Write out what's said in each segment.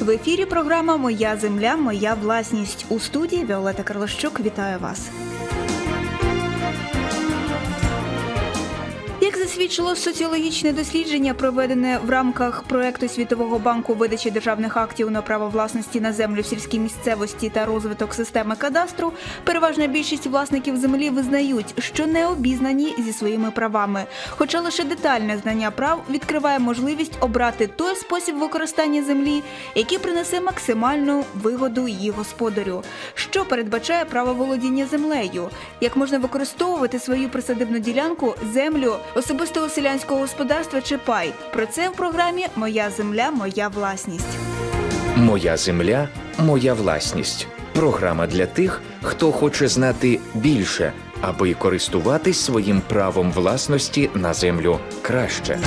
В ефірі програма Моя земля, моя власність у студії Віолета Карлощук. Вітаю вас. Засвідчило соціологічне дослідження, проведене в рамках проекту Світового банку видачі державних актів на право власності на землю в сільській місцевості та розвиток системи кадастру, переважна більшість власників землі визнають, що не обізнані зі своїми правами. Хоча лише детальне знання прав відкриває можливість обрати той спосіб використання землі, який принесе максимальну вигоду її господарю. Що передбачає право володіння землею? Як можна використовувати свою присадибну ділянку, землю особистого селянського господарства чи пай? Про це в програмі Моя земля, моя власність. Моя земля, моя власність. Програма для тих, хто хоче знати більше, аби користуватись своїм правом власності на землю краще.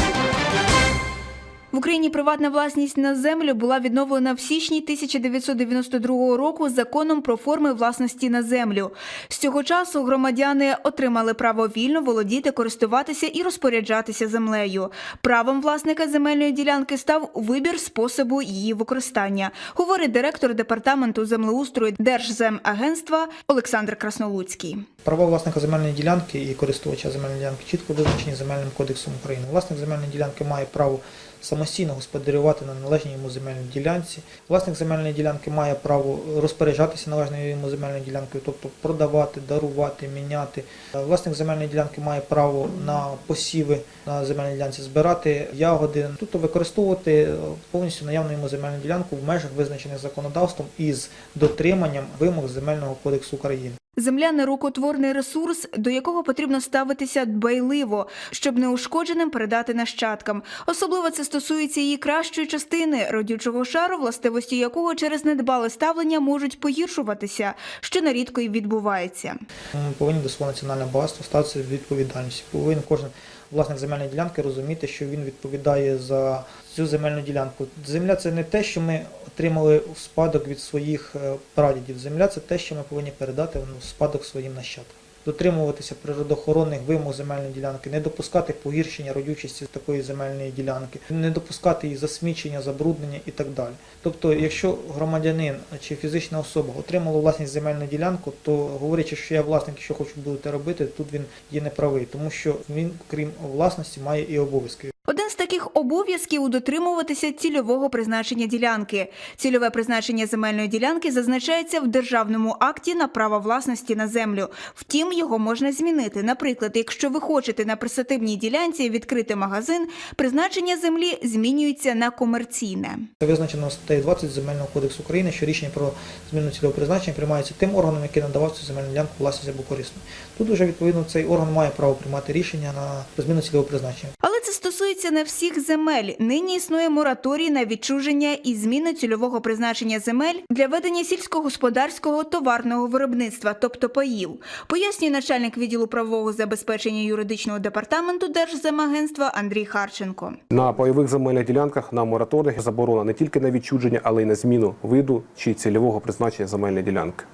В Україні приватна власність на землю була відновлена в січні 1992 року законом про форми власності на землю. З цього часу громадяни отримали право вільно володіти, користуватися і розпоряджатися землею. Правом власника земельної ділянки став вибір способу її використання, говорить директор департаменту землеустрою Держземагентства Олександр Краснолуцький. Права власника земельної ділянки і користувача земельної ділянки чітко визначені земельним кодексом України. Власник земельної ділянки має право самостійно господарювати на належній йому земельній ділянці. Власник земельної ділянки має право розпоряджатися належною йому земельною ділянкою, тобто продавати, дарувати, міняти. Власник земельної ділянки має право на посіви на земельній ділянці, збирати ягоди, тобто використовувати повністю наявну йому земельну ділянку в межах визначених законодавством із дотриманням вимог земельного кодексу України. Земля нерукотворний ресурс, до якого потрібно ставитися дбайливо, щоб неушкодженим передати нащадкам. Особливо це стосується її кращої частини родючого шару, властивості якого через недбале ставлення можуть погіршуватися, що нерідко і відбувається. Ми повинні до свого національного багатства ставитися відповідальністю. Повинен кожен власник земельної ділянки розуміти, що він відповідає за цю земельну ділянку. Земля це не те, що ми отримали в спадок від своїх е, прадідів. Земля це те, що ми повинні передати в спадок своїм нащадкам. Дотримуватися природоохоронних вимог земельної ділянки, не допускати погіршення родючості такої земельної ділянки, не допускати її засмічення, забруднення і так далі. Тобто, якщо громадянин чи фізична особа отримала власність земельну ділянку, то говорячи, що я власник, що хочу будете робити, тут він є неправий, тому що він, крім власності, має і обов'язки. Один з таких обов'язків дотримуватися цільового призначення ділянки. Цільове призначення земельної ділянки зазначається в державному акті на право власності на землю. Втім, його можна змінити. Наприклад, якщо ви хочете на присадибній ділянці відкрити магазин, призначення землі змінюється на комерційне. Визначено статтею 20 Земельного кодексу України, що рішення про зміну цільового призначення приймається тим органом, який надавав цю земельну ділянку власність або корисно. Тут вже відповідно цей орган має право приймати рішення на зміну цільового призначення. Стосується не всіх земель. Нині існує мораторій на відчуження і зміну цільового призначення земель для ведення сільськогосподарського товарного виробництва, тобто паїв. Пояснює начальник відділу правового забезпечення юридичного департаменту Держземагентства Андрій Харченко. На пайових земельних ділянках на мораторних заборона не тільки на відчудження, але й на зміну виду чи цільового призначення земельної ділянки.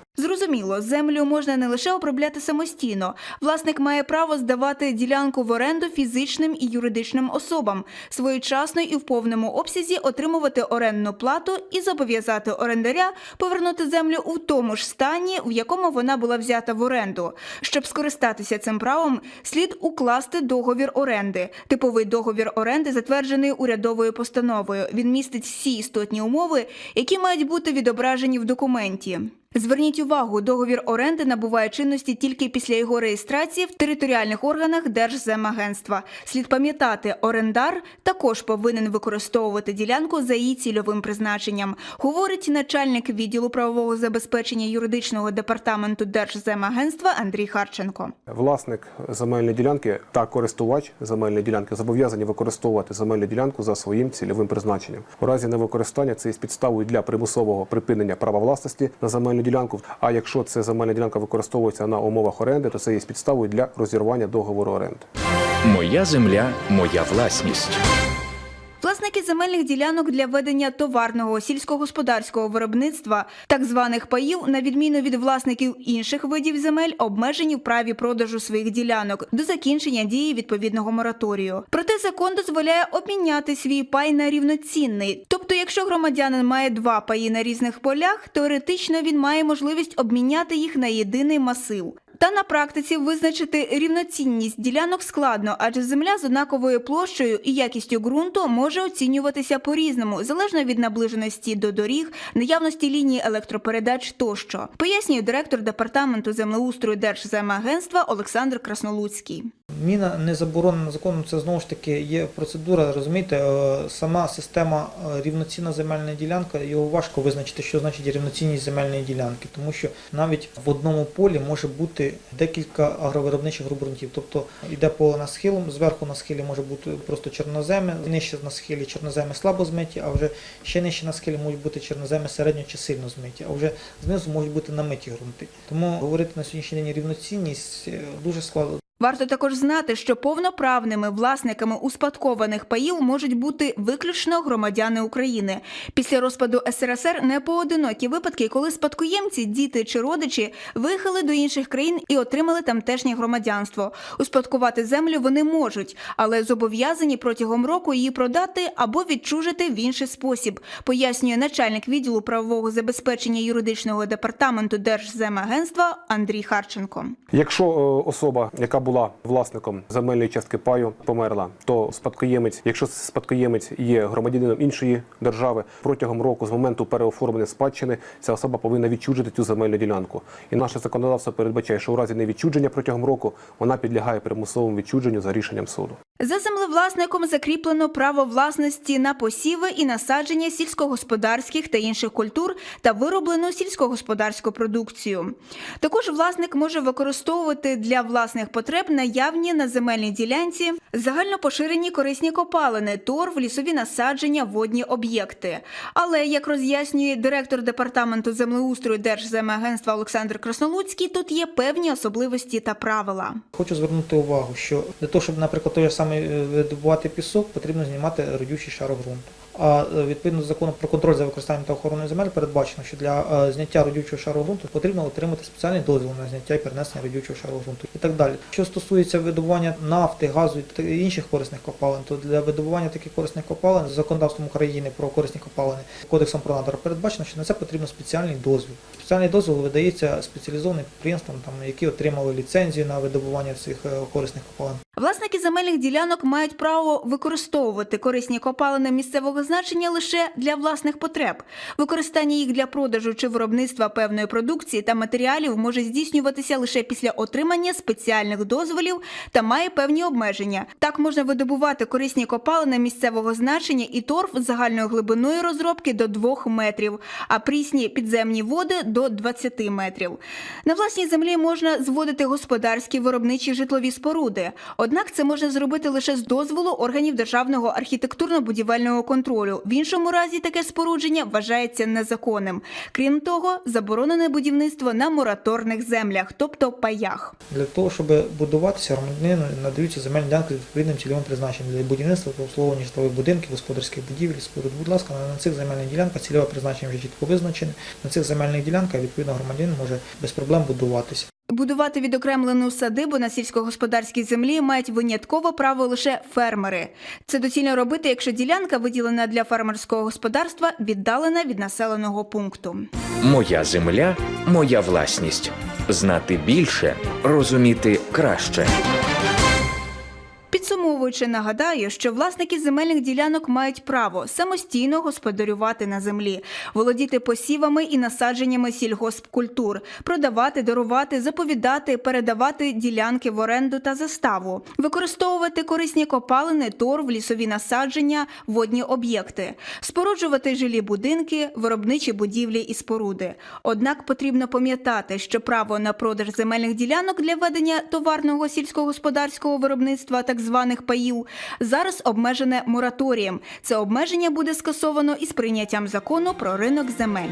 Зрозуміло, землю можна не лише обробляти самостійно. Власник має право здавати ділянку в оренду фізичним і юридичним особам, своєчасно і в повному обсязі отримувати орендну плату і зобов'язати орендаря повернути землю у тому ж стані, в якому вона була взята в оренду. Щоб скористатися цим правом, слід укласти договір оренди. Типовий договір оренди затверджений урядовою постановою. Він містить всі істотні умови, які мають бути відображені в документі. Зверніть увагу, договір оренди набуває чинності тільки після його реєстрації в територіальних органах Держземагентства. Слід пам'ятати, орендар також повинен використовувати ділянку за її цільовим призначенням, говорить начальник відділу правового забезпечення юридичного департаменту Держземагентства Андрій Харченко. Власник земельної ділянки та користувач земельної ділянки зобов'язані використовувати земельну ділянку за своїм цільовим призначенням. У разі невикористання це є підставою для примусового припинення права власності на земельну ділянку. А якщо це земельна ділянка використовується на умовах оренди, то це є підставою для розірвання договору оренди. Моя земля, моя власність. Власники земельних ділянок для ведення товарного сільськогосподарського виробництва, так званих паїв, на відміну від власників інших видів земель, обмежені в праві продажу своїх ділянок до закінчення дії відповідного мораторію. Проте закон дозволяє обміняти свій пай на рівноцінний. Тобто, якщо громадянин має два паї на різних полях, теоретично він має можливість обміняти їх на єдиний масив. Та на практиці визначити рівноцінність ділянок складно, адже земля з однаковою площею і якістю ґрунту може оцінюватися по-різному, залежно від наближеності до доріг, наявності лінії електропередач тощо, пояснює директор департаменту землеустрою Держземагентства Олександр Краснолуцький. Міна не заборонена законом, це знову ж таки є процедура, розумієте, е, сама система е, рівноцінна земельна ділянка, його важко визначити, що значить рівноцінність земельної ділянки, тому що навіть в одному полі може бути декілька агровиробничих ґрунтів. Тобто йде поле на схилом, зверху на схилі може бути просто чорноземи, нижче на схилі чорноземи слабо змиті, а вже ще нижче на схилі можуть бути чорноземи середньо чи сильно змиті, а вже знизу можуть бути намиті ґрунти. Тому говорити на сьогоднішній день рівноцінність е, дуже складно. Варто також знати, що повноправними власниками успадкованих паїв можуть бути виключно громадяни України. Після розпаду СРСР не поодинокі випадки, коли спадкоємці, діти чи родичі виїхали до інших країн і отримали тамтешнє громадянство. Успадкувати землю вони можуть, але зобов'язані протягом року її продати або відчужити в інший спосіб, пояснює начальник відділу правового забезпечення юридичного департаменту Держземагентства Андрій Харченко. Якщо е, особа, яка була власником земельної частки паю, померла, то спадкоємець, якщо спадкоємець є громадянином іншої держави, протягом року з моменту переоформлення спадщини ця особа повинна відчужити цю земельну ділянку. І наше законодавство передбачає, що у разі невідчудження протягом року вона підлягає примусовому відчудженню за рішенням суду. За землевласником закріплено право власності на посіви і насадження сільськогосподарських та інших культур та вироблену сільськогосподарську продукцію. Також власник може використовувати для власних потреб наявні на земельній ділянці загально поширені корисні копалини, торф, лісові насадження, водні об'єкти. Але як роз'яснює директор департаменту землеустрою Держземагентства Олександр Краснолуцький, тут є певні особливості та правила. Хочу звернути увагу, що для того, щоб, наприклад, той же самий е, видобувати пісок, потрібно знімати родючий шар ґрунту. А е, відповідно до закону про контроль за використанням та охороною земель передбачено, що для е, зняття родючого шару ґрунту потрібно отримати спеціальний дозвіл на зняття і перенесення родючого шару ґрунту і так далі. Що стосується видобування нафти, газу та інших корисних копалин, то для видобування таких корисних копалин з законодавством України про корисні копалини кодексом про надра передбачено, що на це потрібно спеціальний дозвіл. Спеціальний дозвіл видається спеціалізованим підприємствам, там які отримали ліцензію на видобування цих корисних копалин. Власники земельних ділянок мають право використовувати корисні копалини місцевого значення лише для власних потреб. Використання їх для продажу чи виробництва певної продукції та матеріалів може здійснюватися лише після отримання спеціальних дозволів та має певні обмеження. Так можна видобувати корисні копалини місцевого значення і торф з загальною глибиною розробки до 2 метрів, а прісні підземні води до 20 метрів. На власній землі можна зводити господарські виробничі житлові споруди. Однак це можна зробити лише з дозволу органів державного архітектурно-будівельного контролю. В іншому разі таке спорудження вважається незаконним. Крім того, заборонене будівництво на мораторних землях, тобто паях. Для того, щоб будуватися, громадянину надаються земельні ділянки з відповідним цільовим призначенням для будівництва та обслуговування житлових будинків, господарських будівель, споруд. Будь ласка, на цих земельних ділянках цільове призначення вже чітко визначене. На цих земельних ділянках відповідно громадянин може без проблем будуватися. Будувати відокремлену садибу на сільськогосподарській землі мають винятково право лише фермери. Це доцільно робити, якщо ділянка, виділена для фермерського господарства, віддалена від населеного пункту. Моя земля, моя власність. Знати більше, розуміти краще. Підсумовуючи, нагадаю, що власники земельних ділянок мають право самостійно господарювати на землі, володіти посівами і насадженнями сільгоспкультур, продавати, дарувати, заповідати, передавати ділянки в оренду та заставу, використовувати корисні копалини, торв, лісові насадження, водні об'єкти, споруджувати жилі будинки, виробничі будівлі і споруди. Однак потрібно пам'ятати, що право на продаж земельних ділянок для ведення товарного сільськогосподарського виробництва так званих паїв зараз обмежене мораторієм. Це обмеження буде скасовано із прийняттям закону про ринок земель.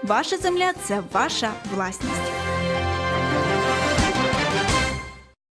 ваша земля це ваша власність.